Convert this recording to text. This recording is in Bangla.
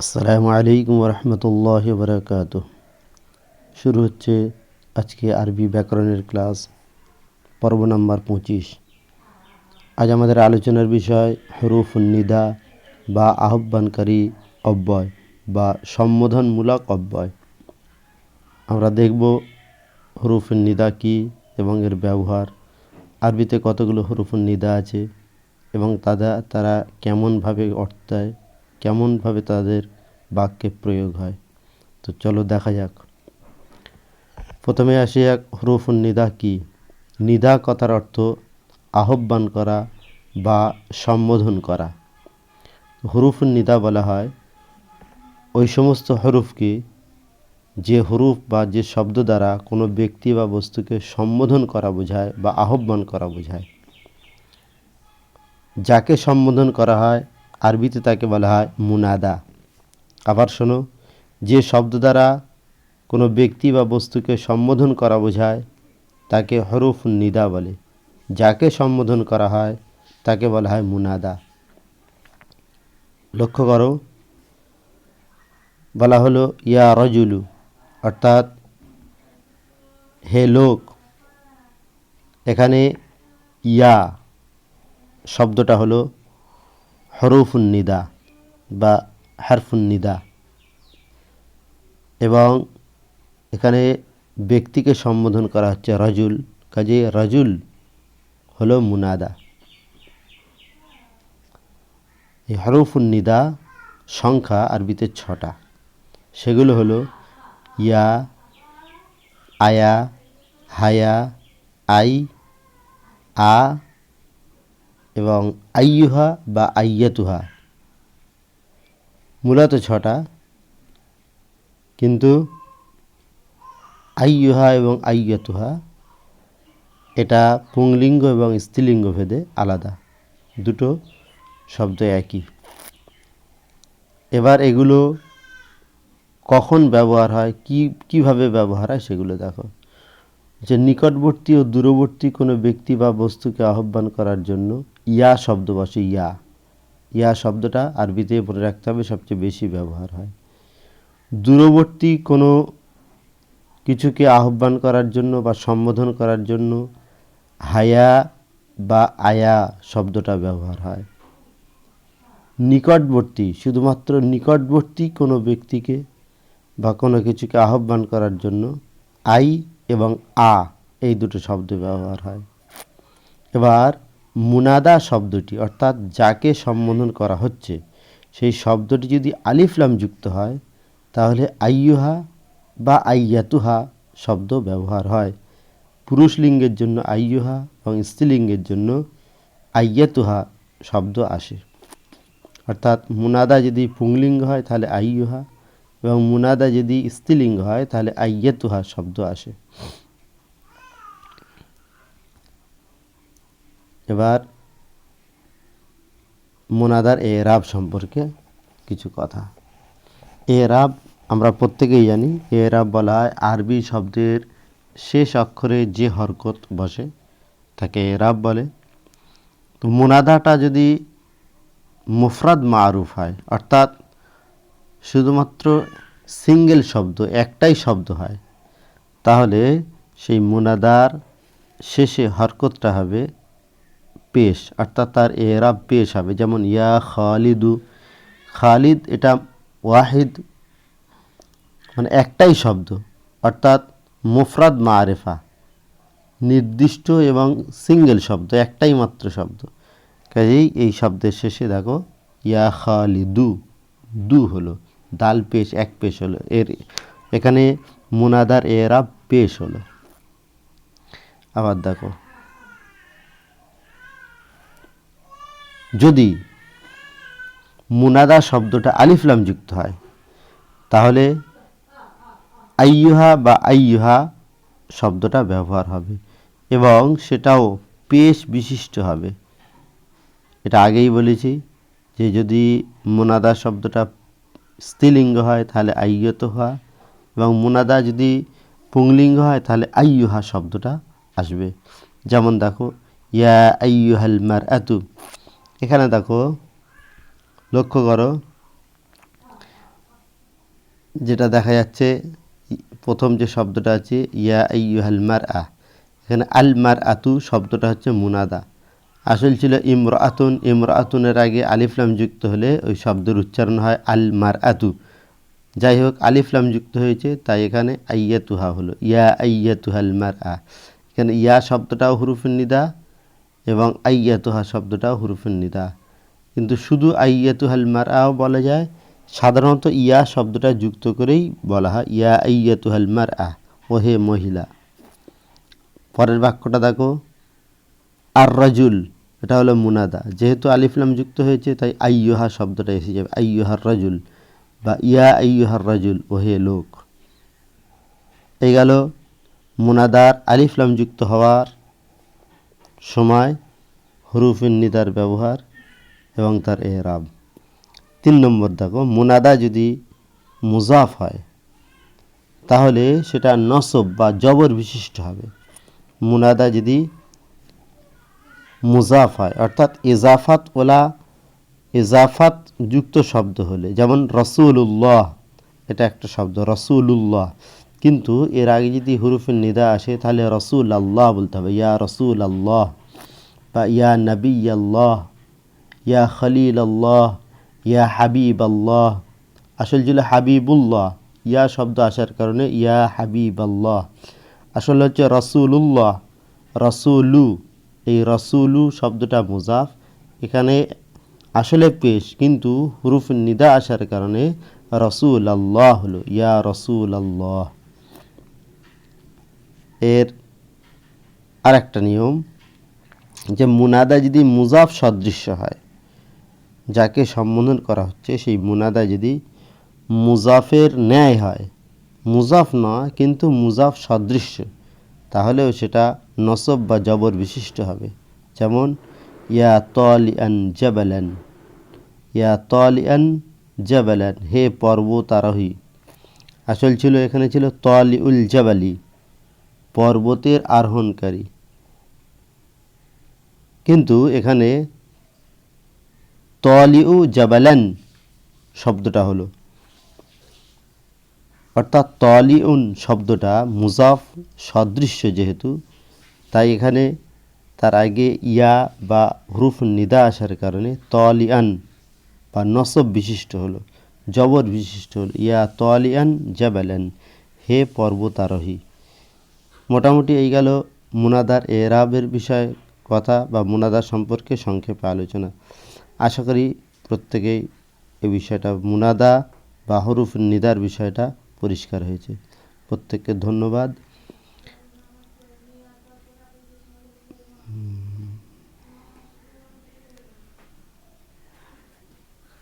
আসসালামু আলাইকুম রহমতুল্লাহ বরকাত শুরু হচ্ছে আজকে আরবি ব্যাকরণের ক্লাস, পর্ব নাম্বার পঁচিশ। আজ আমাদের আলোচনার বিষয় হরুফ নিদা বা আহ্বানকারী অব্যয় বা সম্বোধনমূলক অব্যয়। আমরা দেখব হরুফ নিদা কী এবং এর ব্যবহার। আরবিতে কতগুলো হরুফ নিদা আছে এবং তারা তারা কেমনভাবে অর্থ দেয় কেমনভাবে তাদের বাক্যে প্রয়োগ হয়। তো চলো দেখা যাক। প্রথমে আসি এক হরুফ নিদা কি? নিদা কথার অর্থ আহ্বান করা বা সম্বোধন করা। হরুফ নিদা বলা হয়, ওই সমস্ত হরুফকে যে হরুফ বা যে শব্দ দ্বারা কোনো ব্যক্তি বা বস্তুকে সম্বোধন করা বোঝায় বা আহ্বান করা বোঝায়। যাকে সম্বোধন করা হয় আরবিতে তাকে বলা হয় মুনাদা। আবার শোনো, যে শব্দ দ্বারা কোনো ব্যক্তি বা বস্তুকে সম্বোধন করা বোঝায়, তাকে হরুফ নিদা বলে। যাকে সম্বোধন করা হয়, তাকে বলা হয় মুনাদা। লক্ষ্য করো, বলা হলো, ইয়া রজুলু, অর্থাৎ, হে লোক, এখানে ইয়া শব্দটা হলো হরফুন নিদা বা হারফুন নিদা। এবং এখানে ব্যক্তিকে সম্বোধন করা হচ্ছে রজুল, কাজে রজুল হলো মুনাদা। এই হরফুন নিদা সংখ্যা আরবিতে ছটা। সেগুলো হলো ইয়া, আয়া, হায়া, আই, আ এবং আইয়ুহা বা আইয়াতুহা। মূলত ছটা। কিন্তু আইয়ুহা এবং আইয়াতুহা, এটা পুংলিঙ্গ এবং স্ত্রীলিঙ্গ ভেদে আলাদা। দুটো শব্দ একই। এবার এগুলো কখন ব্যবহার হয়, কি, কীভাবে ব্যবহার হয় সেগুলো দেখো। যে নিকটবর্তী ও দূরবর্তী কোনো ব্যক্তি বা বস্তুকে আহ্বান করার জন্য ইয়া শব্দ বসে ইয়া। ইয়া শব্দটা আরবিতে মনে রাখতে হবে, সবচেয়ে বেশি ব্যবহার হয়। দূরবর্তী কোনো কিছুকে আহ্বান করার জন্য বা সম্বোধন করার জন্য হায়া বা আয়া শব্দটা ব্যবহার হয়। নিকটবর্তী, শুধুমাত্র নিকটবর্তী কোনো ব্যক্তিকে বা কোনো কিছুকে আহ্বান করার জন্য আই এবং আ এই দুটো শব্দ ব্যবহার হয়। এবার মুনাদা শব্দটি, অর্থাৎ যাকে সম্বোধন করা হচ্ছে, সেই শব্দটি যদি আলিফলাম যুক্ত হয়, তাহলে আইয়ুহা বা আইয়াতুহা শব্দ ব্যবহার হয়। পুরুষ লিঙ্গের জন্য আইয়ুহা এবং স্ত্রীলিঙ্গের জন্য আইয়াতুহা শব্দ আসে। অর্থাৎ মুনাদা যদি পুংলিঙ্গ হয়, তাহলে আইয়ুহা এবং মুনাদা যদি স্ত্রীলিঙ্গ হয়, তাহলে আইয়াতুহা শব্দ আসে। এবার মোনাদার এ রাব সম্পর্কে কিছু কথা। এ রাব আমরা প্রত্যেকেই জানি, এ রাব বলা হয় আরবি শব্দের শেষ অক্ষরে যে হরকত বসে, তাকে এ রাব বলে। তো মোনাদাটা যদি মুফরাদ মারুফ হয়, অর্থাৎ শুধুমাত্র সিঙ্গেল শব্দ, একটাই শব্দ হয়, তাহলে সেই মোনাদার শেষে হরকতটা হবে পেশ, অর্থাৎ তার এরাব পেশ হবে। যেমন, ইয়া খালিদু, খালিদ এটা ওয়াহিদ মানে একটাই শব্দ, অর্থাৎ মুফরাদ মারেফা, নির্দিষ্ট এবং সিঙ্গেল শব্দ, একটাই মাত্র শব্দ। কাজেই এই শব্দের শেষে দেখো, ইয়া খালিদু, দু হলো, দাল পেশ, এক পেশ হলো, এর এখানে মুনাদার এরাব পেশ হলো। আবার দেখো যদি মুনাদা শব্দটা আলিফলাম যুক্ত হয়, তাহলে আইয়ুহা বা আইয়ুহা শব্দটা ব্যবহার হবে এবং সেটাও পেশ বিশিষ্ট হবে। এটা আগেই বলেছি যে যদি মোনাদা শব্দটা স্ত্রীলিঙ্গ হয়, তাহলে আইয়ত হওয়া এবং মোনাদা যদি পুংলিঙ্গ হয়, তাহলে আইয়ুহা শব্দটা আসবে। যেমন দেখো, ইয়া আইয়ুহাল মার এতু এখানে দেখো, লক্ষ্য করো, যেটা দেখা যাচ্ছে, প্রথম যে শব্দটা আছে, ইয়া আইয়ুহাল মার আ এখানে আল মার আতু শব্দটা হচ্ছে মুনাদা। আসল ছিল ইমর আতুন ইমর আতুনের আগে আলিফলাম যুক্ত হলে ওই শব্দের উচ্চারণ হয় আল মার আতু যাই হোক আলিফলাম যুক্ত হয়েছে, তাই এখানে আইয়া তুহা হলো, ইয়া আইয়াতুহাল মার আ এখানে ইয়া শব্দটাও হুরুফের নিদা এবং আইয়াতুহা শব্দটাও হুরুফের নিদা। কিন্তু শুধু আইয়াতুহাল মার আও বলা যায়, সাধারণত ইয়া শব্দটা যুক্ত করেই বলা হয়, ইয়া আইয়াতুহাল মার আ ও হে মহিলা। পরের বাক্যটা দেখো আর রাজুল এটা হলো মুনাদা। যেহেতু আলিফলাম যুক্ত হয়েছে, তাই আইয়ুহা শব্দটা এসে যাবে আইয়ুহার রাজুল বা ইয়া আইয়ুহার রাজুল ও হে লোক। এই গেল মুনাদার আলিফলাম যুক্ত হওয়ার সময় হরুফিন নিদার ব্যবহার এবং তার এহরাব। তিন নম্বর দেখো, মুনাদা যদি মুজাফ হয়, তাহলে সেটা নসব বা জবর বিশিষ্ট হবে। মুনাদা যদি মুজাফ হয়, অর্থাৎ ইজাফাত ওলা ইজাফাত যুক্ত শব্দ হলে, যেমন রসুল্লাহ এটা একটা শব্দ রসুল্লাহ কিন্তু এর আগে যদি হুরুফের নিদা আসে, তাহলে রসুল আল্লাহ বলতে হবে। ইয়া রসুল আল্লাহ বা ইয়া নবী আল্লাহ ইয়া খলিল আল্লাহ ইয়া হাবিব আল্লাহ আসল ছিল হাবিবুল্লাহ। ইয়া শব্দ আসার কারণে ইয়া হাবিব আল্লাহ আসলে হচ্ছে রসুলুল্লাহ, রসুলু। এই রসুলু শব্দটা মুজাফ। এখানে আসলে পেশ, কিন্তু হুরুফ নিদা আসার কারণে রসুল আল্লাহ হলো। ইয়া রসুল আল্লাহ এর আরেকটা নিয়ম যে মুনাদা যদি মুজাফ সদৃশ্য হয়, যাকে সম্বোধন করা হচ্ছে, সেই মুনাদা যদি মুজাফের ন্যায় হয়, মুজাফ নয় কিন্তু মুজাফ সদৃশ্য, তাহলেও সেটা নসব বা জবর বিশিষ্ট হবে। যেমন, ইয়া তলিয়ান জবালান, ইয়া তলিয়ান জবালান, হে পর্বতারোহী। আসল ছিল, এখানে ছিল তলি উল জবালি। পর্বতের আরোহণকারী। কিন্তু এখানে তলিউ জাবালান শব্দটা হলো। অর্থাৎ তলিউন শব্দটা মুজাফ সদৃশ্য যেহেতু, তাই এখানে তার আগে ইয়া বা হুরুফ নিদা আসার কারণে তলিয়ান বা নসব বিশিষ্ট হলো, জবর বিশিষ্ট হলো। ইয়া তলিয়ান জাবালান, হে পর্বতারোহী। মোটামুটি এই গেল মুনাদার এরাবের বিষয়ে কথা বা মুনাদার সম্পর্কে সংক্ষেপে আলোচনা। আশা করি প্রত্যেকেই এই বিষয়টা, মুনাদা বা হরুফ নিদার বিষয়টা পরিষ্কার হয়েছে। প্রত্যেককে ধন্যবাদ।